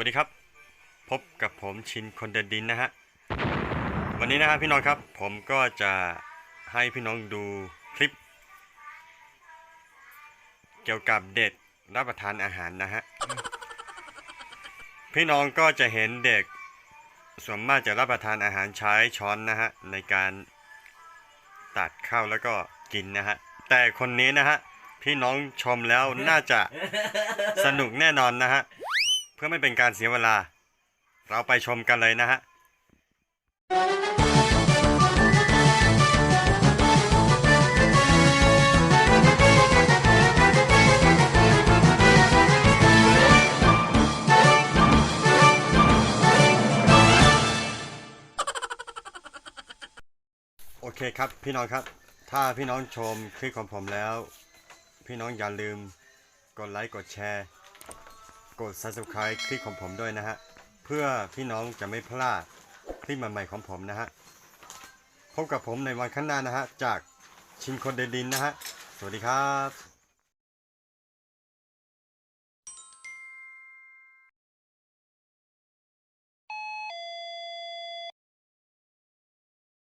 วัสดีครับ พบกับผมชินคนเดินดินนะฮะ วันนี้นะครับพี่น้องครับผมก็จะให้พี่น้องดูคลิป เกี่ยวกับเด็กรับประทานอาหารนะฮะ พี่น้องก็จะเห็นเด็กส่วนมากจะรับประทานอาหารใช้ช้อนนะฮะในการตัดข้าวแล้วก็กินนะฮะ แต่คนนี้นะฮะพี่น้องชมแล้วน่าจะสนุกแน่นอนนะฮะ พื่อไม่เป็นการเสียเวลา เราไปชมกันเลยนะฮะโอเคครับพี่น้องครับ ถ้าพี่น้องชมคลิปของผมแล้ว พี่น้องอย่าลืมกดไลค์กดแชร์ กด subscribe คลิปของผมด้วยนะฮะ เพื่อพี่น้องจะไม่พลาดคลิปใหม่ๆของผมนะฮะ พบกับผมในวันข้างหน้านะฮะ จากชินคนเดนดินนะฮะ สวัสดีครับ